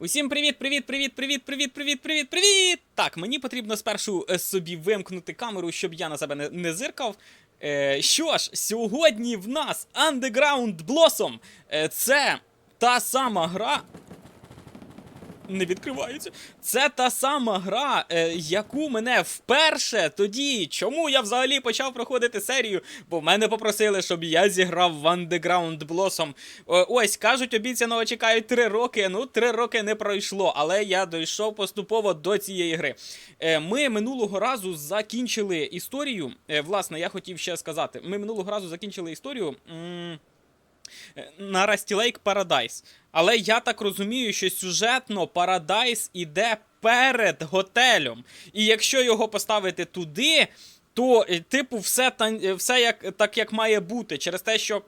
Усім привіт, привіт, привіт, привіт, привіт, привіт, привіт, привіт! Так, мені потрібно спершу е, собі вимкнути камеру, щоб я на себе не, не зиркав. Е, що ж, сьогодні в нас Underground Blossom. Е, це та сама гра. Не відкривається. Це та сама гра, е, яку мене вперше тоді. Чому я взагалі почав проходити серію? Бо мене попросили, щоб я зіграв в Underground Blossom. О, ось кажуть, обіцяного чекають три роки. Ну, три роки не пройшло, але я дійшов поступово до цієї гри. Е, ми минулого разу закінчили історію. Е, власне, я хотів ще сказати: ми минулого разу закінчили історію. м, е, на Rusty Lake Paradise. Але я так розумію, що сюжетно Paradise іде перед готелем. І якщо його поставити туди, то, е, типу, все, е, все як, так, як має бути. Через те, що.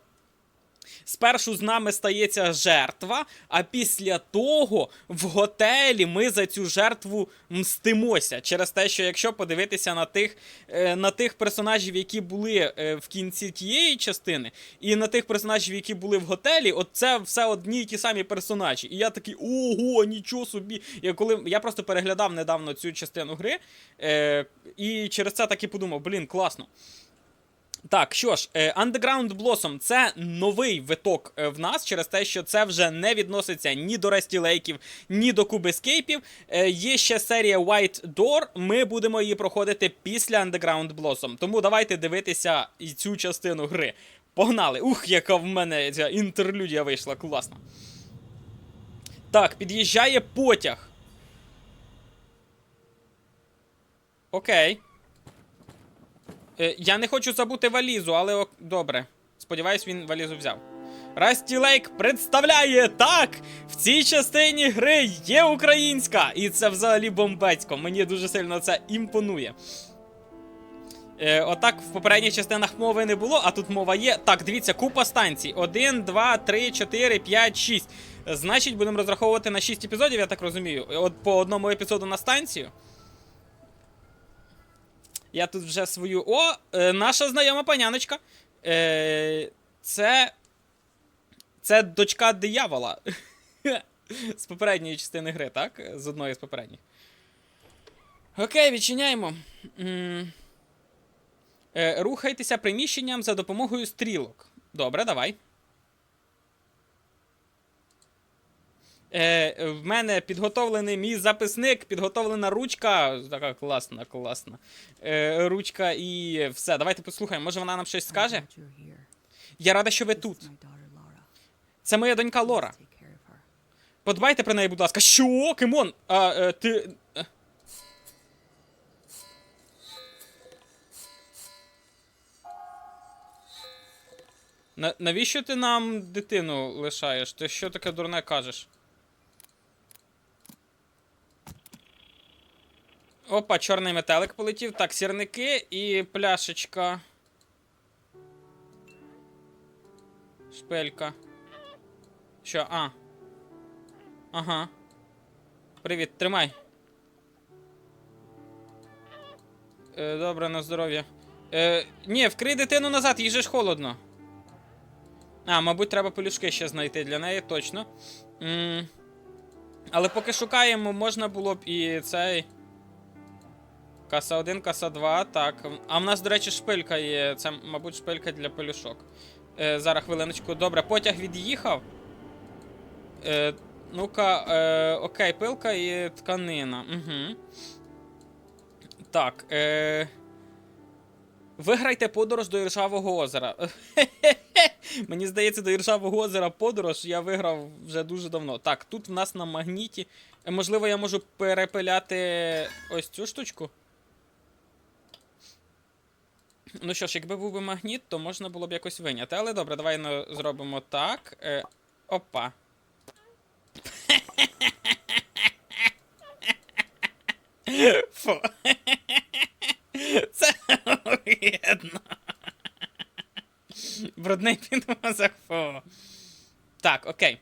Спершу з нами стається жертва, а після того в готелі ми за цю жертву мстимося. Через те, що якщо подивитися на тих, е, на тих персонажів, які були е, в кінці тієї частини, і на тих персонажів, які були в готелі, от це все одні й ті самі персонажі. І я такий, ого, нічого собі. Я, коли, я просто переглядав недавно цю частину гри, е, і через це так і подумав, блін, класно. Так, що ж, е, Underground Blossom це новий виток е, в нас через те, що це вже не відноситься ні до Resty Лейків, ні до Куб Ескейпів. Е, Є ще серія White Door. Ми будемо її проходити після Underground Blossom. Тому давайте дивитися і цю частину гри. Погнали! Ух, яка в мене ця інтерлюдія вийшла, класно. Так, під'їжджає потяг. Окей. Е, я не хочу забути валізу, але ок- добре. Сподіваюсь, він валізу взяв. Расті Лейк представляє так! В цій частині гри є українська, і це взагалі бомбецько. Мені дуже сильно це імпонує. Е, отак в попередніх частинах мови не було, а тут мова є. Так, дивіться, купа станцій. 1, 2, 3, 4, 5, 6. Значить, будемо розраховувати на 6 епізодів, я так розумію. От по одному епізоду на станцію. Я тут вже свою. О, е, наша знайома паняночка. Е, це. Це дочка диявола. з попередньої частини гри, так? З одної з попередніх. Окей, відчиняємо. Е, рухайтеся приміщенням за допомогою стрілок. Добре, давай. Е, в мене підготовлений мій записник, підготовлена ручка. Така класна, класна. Е, ручка і все. Давайте послухаємо. Може вона нам щось скаже? Я рада, що ви тут. Це моя донька Лора. Подбайте про неї, будь ласка. Що? Кимон? А, е, ти. е. На, навіщо ти нам дитину лишаєш? Ти що таке дурне кажеш? Опа, чорний метелик полетів. Так, сірники і пляшечка. Шпелька. Що, а? Ага. Привіт, тримай. Е, добре, на здоров'я. Е, ні, вкрий дитину назад, їй же ж холодно. А, мабуть, треба пелюшки ще знайти для неї, точно. м Але поки шукаємо, можна було б і цей. Каса 1, каса 2, так. А в нас, до речі, шпилька є. Це, мабуть, шпилька для пелюшок. Е, зараз хвилиночку. Добре, потяг від'їхав. Е, ну-ка, е, окей, пилка і тканина. Угу. Так. Е, виграйте подорож до Іржавого озера. Мені здається, до Іржавого озера подорож я виграв вже дуже давно. Так, тут в нас на магніті. Е, можливо, я можу перепиляти ось цю штучку. Ну що ж, якби був би магніт, то можна було б якось виняти. Але добре, давай ну, зробимо так. Е, опа. Фу. Це огидно. Брудний підмозок, фу. Так, окей.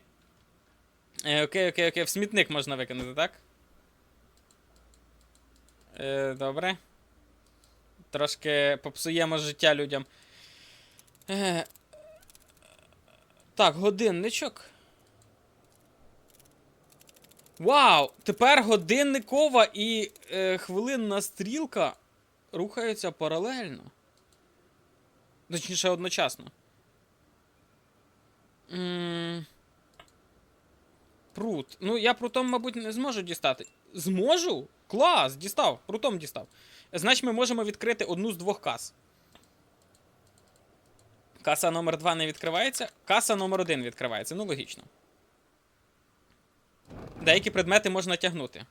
Е, окей, окей, окей. В смітник можна викинути, так? Е, добре. Трошки попсуємо життя людям. Так, годинничок. Вау! Тепер годинникова і е, хвилинна стрілка рухаються паралельно. Точніше, одночасно. м Прут. Ну, я прутом, мабуть, не зможу дістати. Зможу? Клас! Дістав. Прутом дістав. Значить, ми можемо відкрити одну з двох кас. Каса номер 2 не відкривається. Каса номер 1 відкривається. Ну, логічно. Деякі предмети можна тягнути.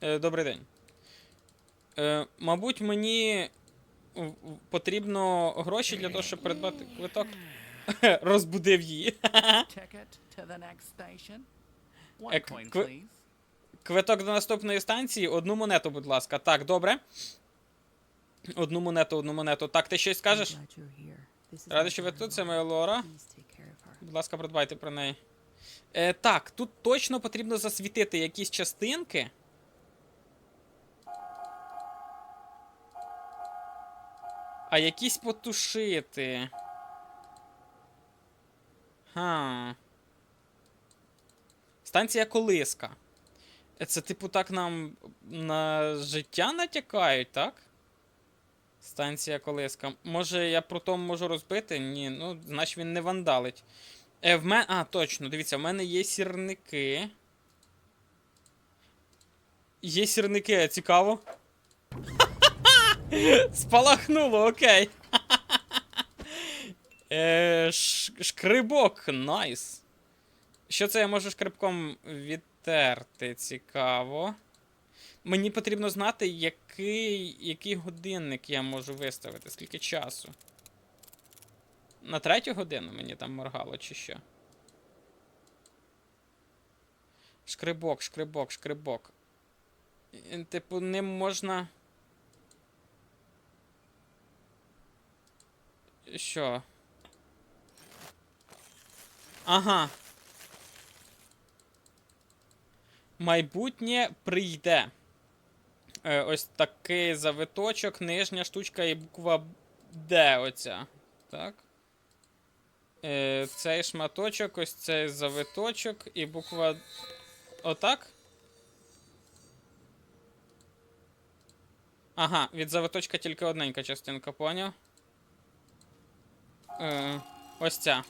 Е, добрий день. Е, мабуть, мені потрібно гроші для того, щоб придбати квиток. Розбудив її. Ticket to Квиток до наступної станції, одну монету, будь ласка. Так, добре. Одну монету, одну монету. Так, ти щось скажеш? Радий, що ви тут, це моя Лора. Будь ласка, придбайте про неї. Е, так, тут точно потрібно засвітити якісь частинки. А якісь потушити. Ха. Станція колиска. Е, Це, типу, так нам на життя натякають, так? Станція колиска. Може, я про тому можу розбити? Ні, ну, значить він не вандалить. Е, в мене. А, точно, дивіться, в мене є сірники. Є сірники, а цікаво. Спалахнуло, окей. е, шкрибок, найс. Що це я можу шкрибком відтерти? Цікаво. Мені потрібно знати, який, який годинник я можу виставити, скільки часу. На третю годину мені там моргало, чи що? Шкрибок, шкрибок, шкрибок. Типу, ним можна. Що? Ага. Майбутнє прийде. Е, ось такий завиточок, нижня штучка і буква Д оця. Так. Е, цей шматочок, ось цей завиточок і буква. Отак. Ага, від завиточка тільки одненька частинка, поняв? Е, ось ця.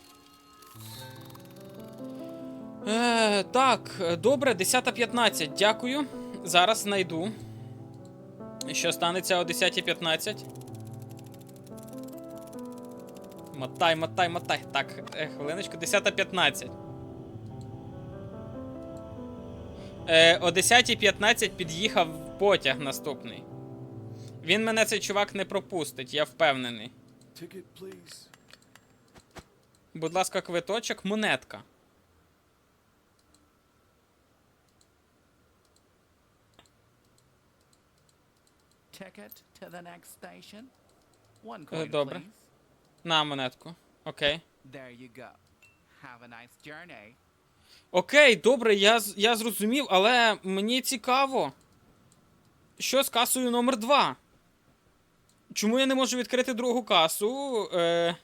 Е, так, добре, 10.15. Дякую. Зараз знайду. Що станеться о 10.15? Мотай, мотай, мотай. Так, е, хвилиночку, 10.15. Е, о 10.15 під'їхав потяг наступний. Він мене цей чувак не пропустить, я впевнений. Будь ласка, квиточок, монетка. Ticket to the next station. One Е, coin, добре. please. На монетку. Окей. There you go. Have a nice journey. Окей, добре, я, з- я зрозумів, але мені цікаво. Що з касою номер 2? Чому я не можу відкрити другу касу? Е,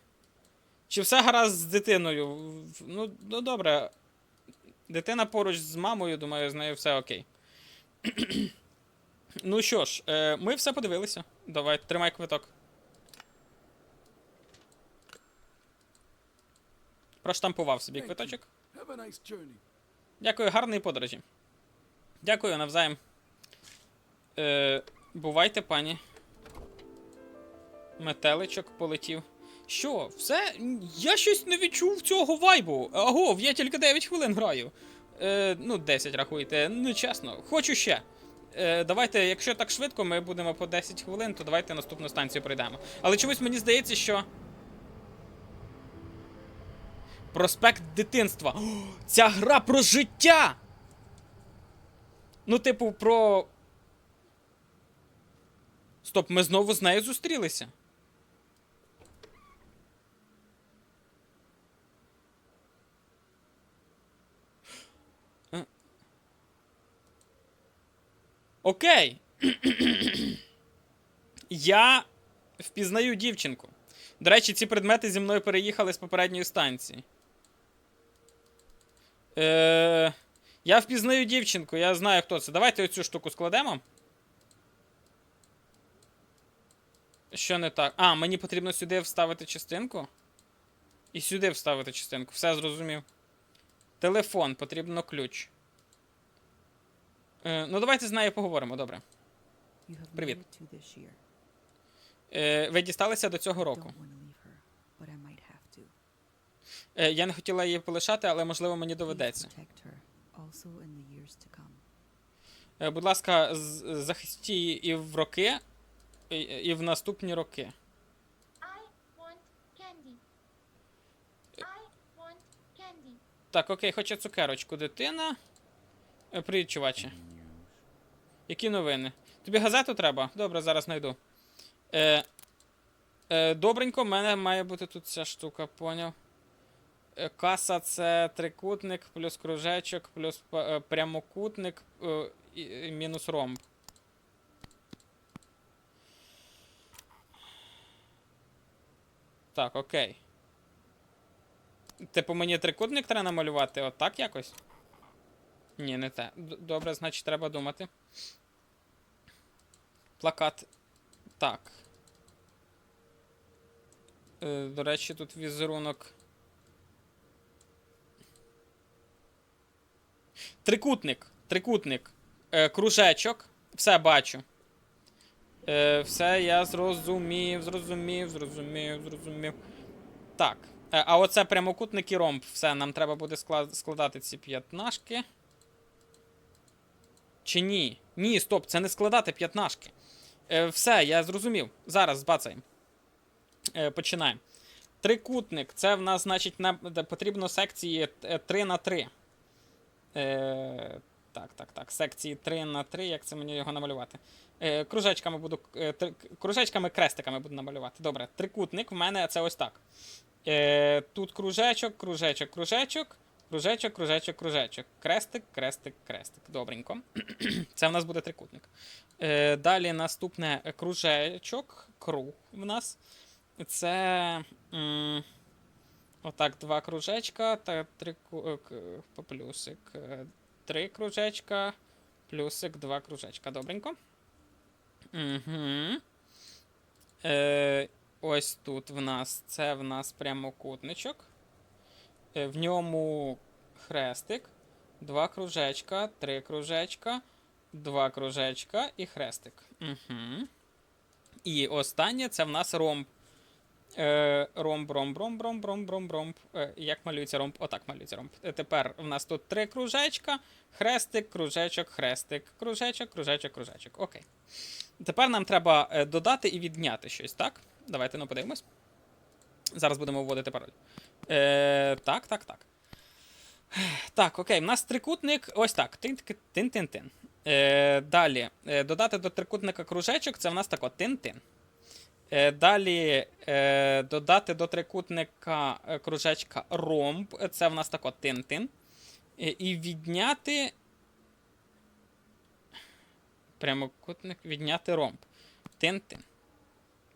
чи все гаразд з дитиною? В- Ну, ну добре. Дитина поруч з мамою, думаю, з нею все окей. Ну що ж, е, ми все подивилися. Давай, тримай квиток. Проштампував собі квиточок. Дякую, гарної подорожі. Дякую, навзаєм. Е, бувайте, пані. Метеличок полетів. Що, все? Я щось не відчув цього вайбу. Агов, я тільки 9 хвилин граю. Е, ну, 10 рахуйте. Ну, чесно, хочу ще. Е, давайте, якщо так швидко, ми будемо по 10 хвилин, то давайте наступну станцію пройдемо. Але чомусь мені здається, що. Проспект дитинства. О, ця гра про життя. Ну, типу, про. Стоп, ми знову з нею зустрілися. Окей. Я впізнаю дівчинку. До речі, ці предмети зі мною переїхали з попередньої станції. Е, Я впізнаю дівчинку, я знаю, хто це. Давайте оцю штуку складемо. Що не так? А, мені потрібно сюди вставити частинку. І сюди вставити частинку. Все зрозумів. Телефон, потрібно ключ. Е, ну, давайте з нею поговоримо, добре. Привіт. Е, ви дісталися до цього року. Е, я не хотіла її полишати, але можливо мені доведеться. Е, будь ласка, з- захистіть її і в роки, і, і в наступні роки. Так, окей, хоче цукерочку, дитина. Привіт, чуваче. Які новини? Тобі газету треба? Добре, зараз знайду. Е, е, добренько, в мене має бути тут ця штука, поняв. Е, каса це трикутник, плюс кружечок, плюс е, прямокутник, е, і, мінус ромб. Так, окей. Типу мені трикутник треба намалювати отак якось? Ні, не те. Добре, значить треба думати. Плакат. Так. Е, до речі, тут візерунок. Трикутник. Трикутник. Е, кружечок. Все бачу. Е, все я зрозумів, зрозумів, зрозумів, зрозумів. Так. Е, а оце прямокутник і ромб. Все, нам треба буде складати ці п'ятнашки. Чи ні? Ні, стоп, це не складати п'ятнашки. Е, все, я зрозумів. Зараз збацаємо. Е, починаємо. Трикутник. Це в нас, значить, на, потрібно секції 3 на 3. Е, так, так, так. Секції 3 на 3. Як це мені його намалювати? Е, кружечками буду. Е, три, кружечками, крестиками буду намалювати. Добре, трикутник в мене це ось так. Е, тут кружечок, кружечок, кружечок, кружечок, кружечок, кружечок. Крестик, крестик, крестик. Добренько. Це в нас буде трикутник. Е, далі наступне кружечок, круг в нас. Це. М, отак, два кружечка та три е, плюсик. Е, Три кружечка, плюсик, два кружечка. Добренько. Угу. Е, ось тут в нас це в нас прямокутничок. Е, в ньому хрестик, два кружечка, три кружечка, два кружечка і хрестик. Угу. І останнє це в нас ромб. Е, ромб, ромб, ромб, ромб, ромб, ромб, ромб. Е, як малюється ромб? Отак малюється ромб. Е, тепер в нас тут три кружечка, хрестик, кружечок, хрестик, кружечок, кружечок, кружечок. Окей. Тепер нам треба е, додати і відняти щось, так? Давайте ну подивимось. Зараз будемо вводити пароль. Е, так, так, так. Так, окей, в нас трикутник ось так. Тин-тин-тин. Е, далі. Е, додати до трикутника кружечок, це в нас тако тин-тин. Е, далі е, додати до трикутника е, кружечка ромб, це в нас тако тин-тин. Е, і відняти. Прямокутник, відняти ромб. Тин-тин.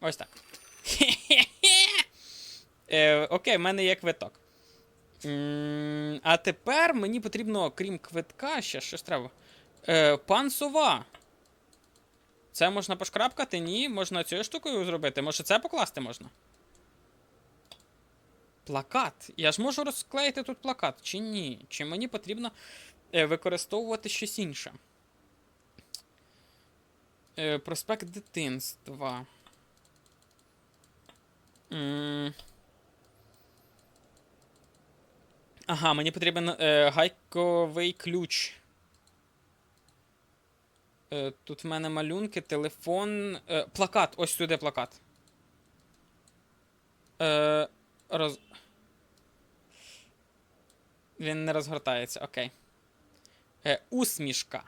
Ось так. Е, окей, в мене є квиток. М, А тепер мені потрібно, крім квитка, ще щось треба. Е, пан Сова. Це можна пошкрапкати? Ні. Можна цією штукою зробити. Може це покласти можна? Плакат. Я ж можу розклеїти тут плакат, чи ні? Чи мені потрібно е, використовувати щось інше? Е, проспект дитинства. М. Ага, мені потрібен е, гайковий ключ. Е, тут в мене малюнки, телефон. Е, плакат. Ось сюди плакат. Е, роз... Він не розгортається, окей. Е, усмішка.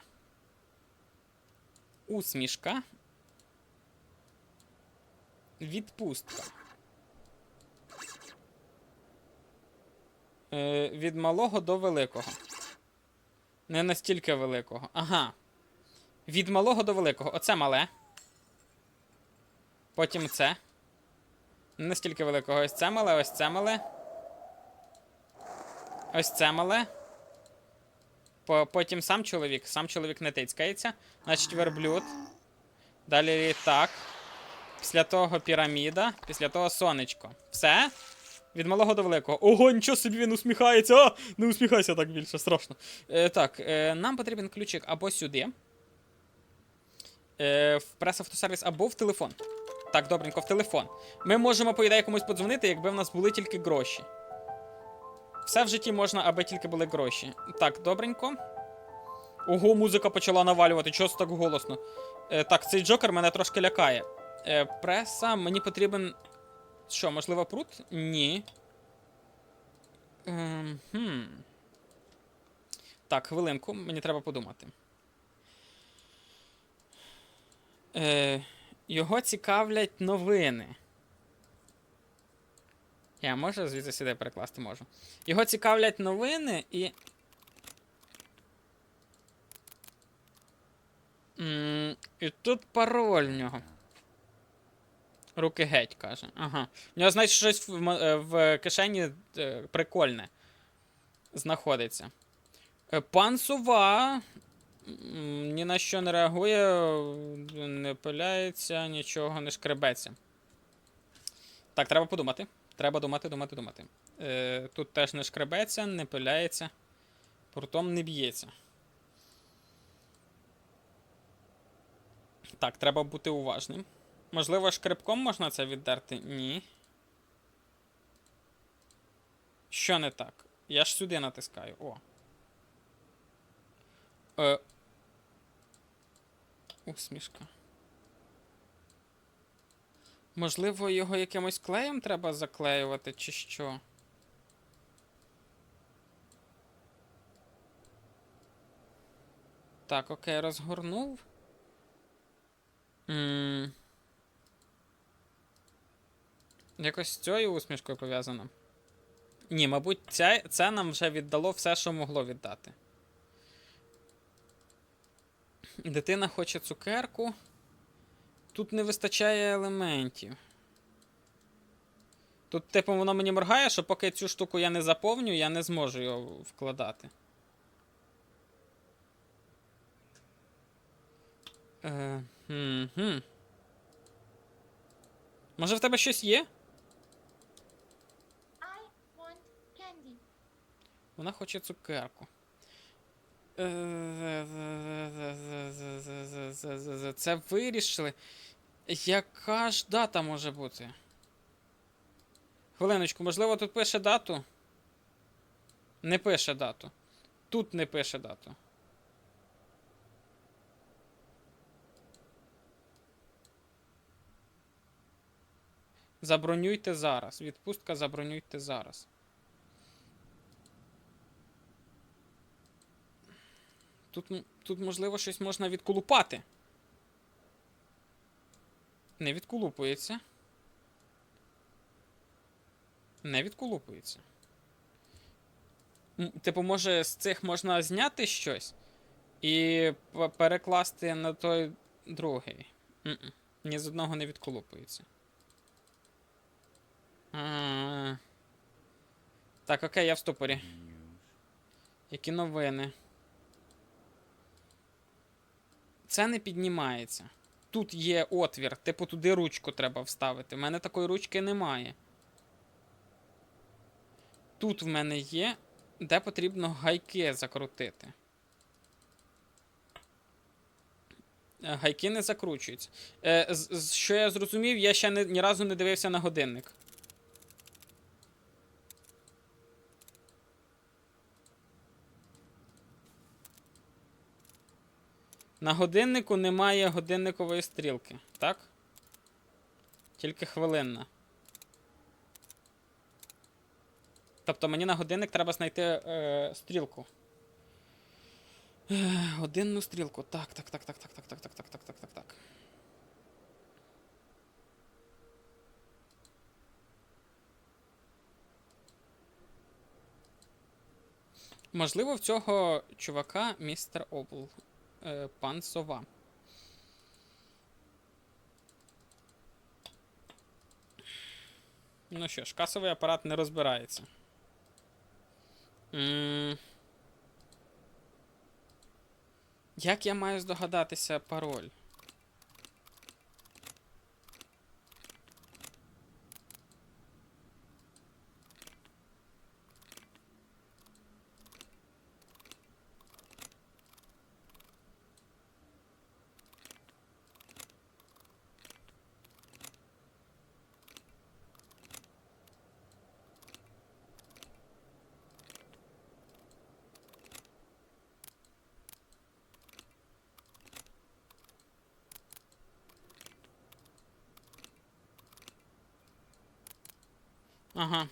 Усмішка. Відпустка. Від малого до великого. Не настільки великого. Ага. Від малого до великого. Оце мале. Потім це. Не настільки великого. Ось це мале, ось це мале. Ось це мале. потім сам чоловік. Сам чоловік не тицькається. Значить, верблюд. Далі літак. Після того піраміда. Після того сонечко. Все? Від малого до великого. Ого, нічого собі він усміхається. А, не усміхайся так більше, страшно. Е, так, е, нам потрібен ключик або сюди. Е, в прес-автосервіс або в телефон. Так, добренько, в телефон. Ми можемо, по ідеї, комусь подзвонити, якби в нас були тільки гроші. Все в житті можна, аби тільки були гроші. Так, добренько. Ого, музика почала навалювати, чого це так голосно. Е, так, цей джокер мене трошки лякає. Е, преса, мені потрібен. Що, можливо, прут? Ні. Ем, хм. Так, хвилинку, мені треба подумати. Е, його цікавлять новини. Я можу звідси сюди перекласти можу. Його цікавлять новини і. І тут пароль в нього. Руки геть, каже. Ага. У нього, значить, щось в, е, в кишені е, прикольне знаходиться. Е, Пан Сува ні на що не реагує, не пиляється, нічого не шкребеться. Так, треба подумати. Треба думати, думати, думати. Е, тут теж не шкребеться, не пиляється, прутом не б'ється. Так, треба бути уважним. Можливо, шкребком можна це віддерти? Ні. Що не так? Я ж сюди натискаю. О. Е. Усмішка. Можливо, його якимось клеєм треба заклеювати, чи що? Так, окей, розгорнув. М. Якось з цією усмішкою пов'язано. Ні, мабуть, це, це нам вже віддало все, що могло віддати. Дитина хоче цукерку. Тут не вистачає елементів. Тут, типу, воно мені моргає, що поки цю штуку я не заповню, я не зможу його вкладати. Е, хм. Може в тебе щось є? Вона хоче цукерку. Це вирішили. Яка ж дата може бути? Хвилиночку, можливо, тут пише дату? Не пише дату. Тут не пише дату. Забронюйте зараз. Відпустка забронюйте зараз. Тут, тут, можливо, щось можна відколупати. Не відколупується. Не відколупується. Типу, може, з цих можна зняти щось і перекласти на той другий. Ні з одного не відколупується. А. Так, окей, я в ступорі. Які новини? Це не піднімається. Тут є отвір, типу туди ручку треба вставити. У мене такої ручки немає. Тут в мене є, де потрібно гайки закрутити. Е, Гайки не закручуються. Е, що я зрозумів, я ще не, ні разу не дивився на годинник. На годиннику немає годинникової стрілки, так? Тільки хвилинна. Тобто мені на годинник треба знайти е, стрілку. Е, Годинну стрілку. Так, так, так, так, так, так, так, так, так, так, так, так, так. Можливо, в цього чувака містер Обл. Е, пан Сова. Ну що ж, касовий апарат не розбирається. М, Як я маю здогадатися пароль? Ага.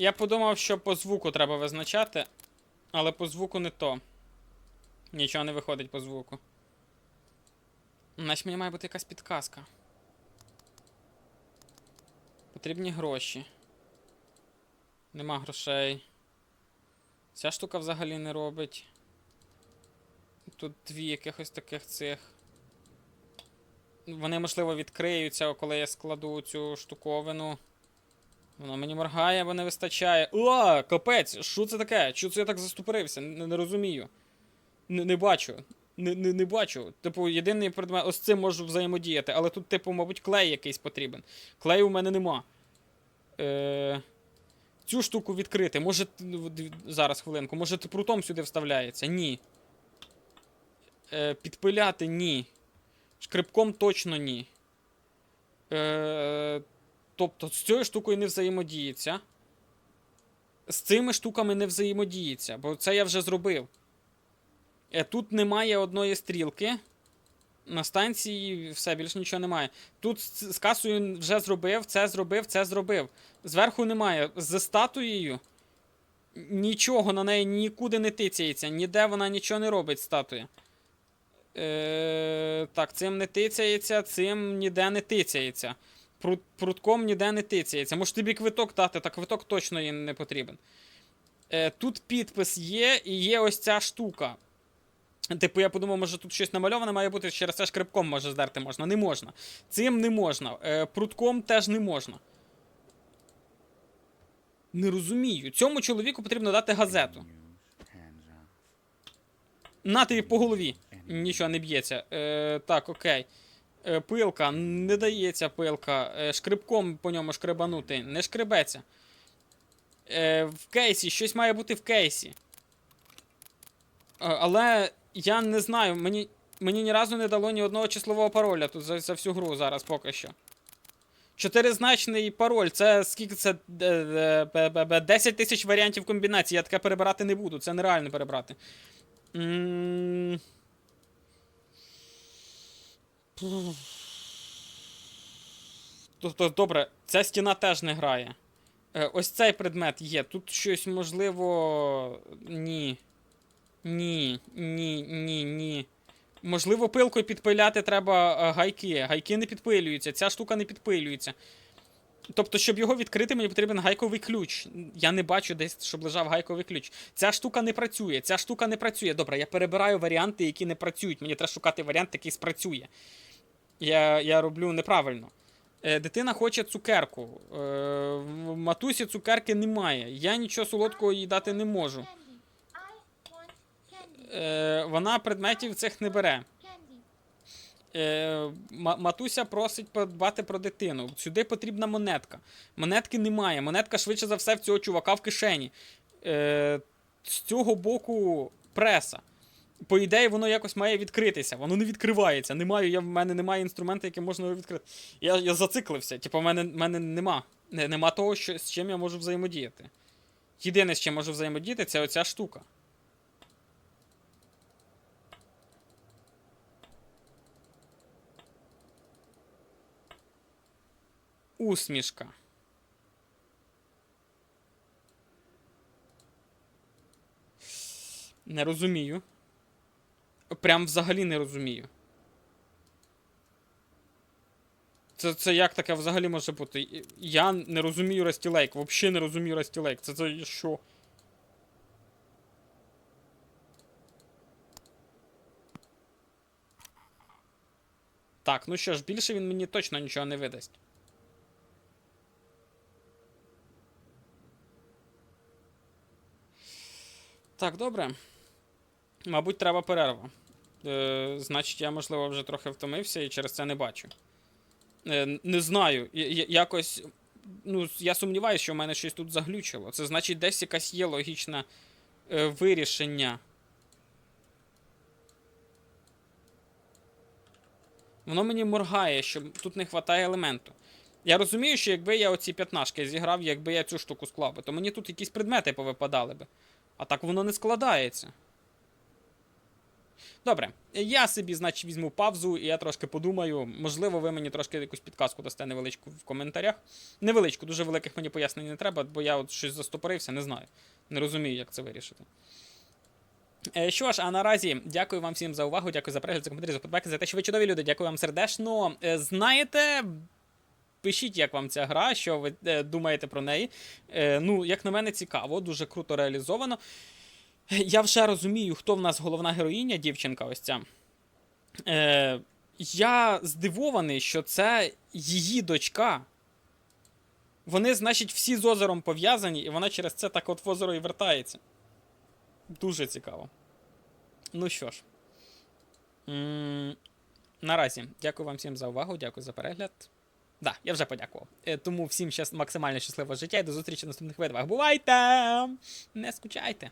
Я подумав, що по звуку треба визначати, але по звуку не то. Нічого не виходить по звуку. Значить мені має бути якась підказка. Потрібні гроші. Нема грошей. Ця штука взагалі не робить. Тут дві якихось таких цих. Вони, можливо, відкриються, коли я складу цю штуковину. Воно мені моргає, бо не вистачає. О, капець! Що це таке? Чого це я так заступорився? Не, не розумію. Не, не бачу. Не, не, не бачу. Типу, єдиний предмет, ось цим можу взаємодіяти, але тут, типу, мабуть, клей якийсь потрібен. Клею у мене нема. Е... Цю штуку відкрити. Може. ну, Зараз хвилинку. Може прутом сюди вставляється? Ні. Е, підпиляти ні. Шкребком точно ні. Е, тобто з цією штукою не взаємодіється. З цими штуками не взаємодіється, бо це я вже зробив. Е, тут немає одної стрілки. На станції все, більше нічого немає. Тут з, касою вже зробив, це зробив, це зробив. Зверху немає. З статуєю нічого на неї нікуди не тицяється, ніде вона нічого не робить, статуя. Е, так, цим не тицяється, цим ніде не тицяється. Прут, прутком ніде не тицяється. Може тобі квиток дати, та квиток точно їй не потрібен. Е, тут підпис є, і є ось ця штука. Типу, я подумав, може тут щось намальоване має бути, через це шкребком може здерти можна. Не можна. Цим не можна. Е, прутком теж не можна. Не розумію. Цьому чоловіку потрібно дати газету. На тобі по голові. Нічого не б'ється. Е, так, окей. Е, пилка, не дається пилка. Е, шкребком по ньому шкребанути. Не шкребеться. Е, в кейсі, щось має бути в кейсі. Але я не знаю, мені, мені ні разу не дало ні одного числового пароля тут за, за всю гру зараз поки що. Чотиризначний пароль, це скільки це е, е, бе- бе- бе- 10 тисяч варіантів комбінацій. Я таке перебирати не буду, це нереально перебрати. М. Тобто, добре, ця стіна теж не грає. Е, ось цей предмет є. Тут щось можливо. Ні. Ні, ні, ні, ні. Можливо, пилкою підпиляти треба е, гайки. Гайки не підпилюються, ця штука не підпилюється. Тобто, щоб його відкрити, мені потрібен гайковий ключ. Я не бачу десь, щоб лежав гайковий ключ. Ця штука не працює, ця штука не працює. Добре, я перебираю варіанти, які не працюють. Мені треба шукати варіант, який спрацює. Я, я роблю неправильно. Е, дитина хоче цукерку. Е, в матусі цукерки немає. Я нічого солодкого їй дати не можу. Е, вона предметів цих не бере. Матуся просить подбати про дитину. Сюди потрібна монетка. Монетки немає. Монетка швидше за все в цього чувака в кишені. З цього боку преса. По ідеї, воно якось має відкритися. Воно не відкривається. Немає, я, в мене немає інструмента, яким можна його відкрити. Я, я зациклився. Типу, в мене, мене нема. Не, нема того, що, з чим я можу взаємодіяти. Єдине, з чим можу взаємодіяти, це оця штука. Усмішка. Не розумію. Прям взагалі не розумію. Це, це як таке взагалі може бути? Я не розумію Растілейк. Взагалі не розумію Растілейк. Це це що? Так, ну що ж, більше він мені точно нічого не видасть. Так, добре. Мабуть, треба перерва. Е, значить, я, можливо, вже трохи втомився і через це не бачу. Е, не знаю. я- якось. Ну, я сумніваюся, що в мене щось тут заглючило. Це значить, десь якась є логічне е, вирішення. Воно мені моргає, що тут не вистачає елементу. Я розумію, що якби я оці п'ятнашки зіграв, якби я цю штуку склав би, то мені тут якісь предмети повипадали би. А так воно не складається. Добре, я собі, значить, візьму павзу, і я трошки подумаю. Можливо, ви мені трошки якусь підказку дасте невеличку в коментарях. Невеличку, дуже великих мені пояснень не треба, бо я от щось застопорився, не знаю. Не розумію, як це вирішити. Е, Що ж, а наразі дякую вам всім за увагу, дякую за перегляд, за коментарі, за подбеки, за те, що ви чудові люди. Дякую вам сердечно. Е, Знаєте, пишіть, як вам ця гра, що ви е, думаєте про неї. Ну, як на мене, цікаво, дуже круто реалізовано. Я вже розумію, хто в нас головна героїня, дівчинка ось ця. Е, я здивований, що це її дочка. Вони, значить, всі з озером пов'язані, і вона через це так от в озеро і вертається. Дуже цікаво. Ну що ж. М, Наразі, дякую вам всім за увагу, дякую за перегляд. Да, я вже подякував. Е, Тому всім щас, максимально щасливого життя і до зустрічі в наступних видах. Бувайте! Не скучайте!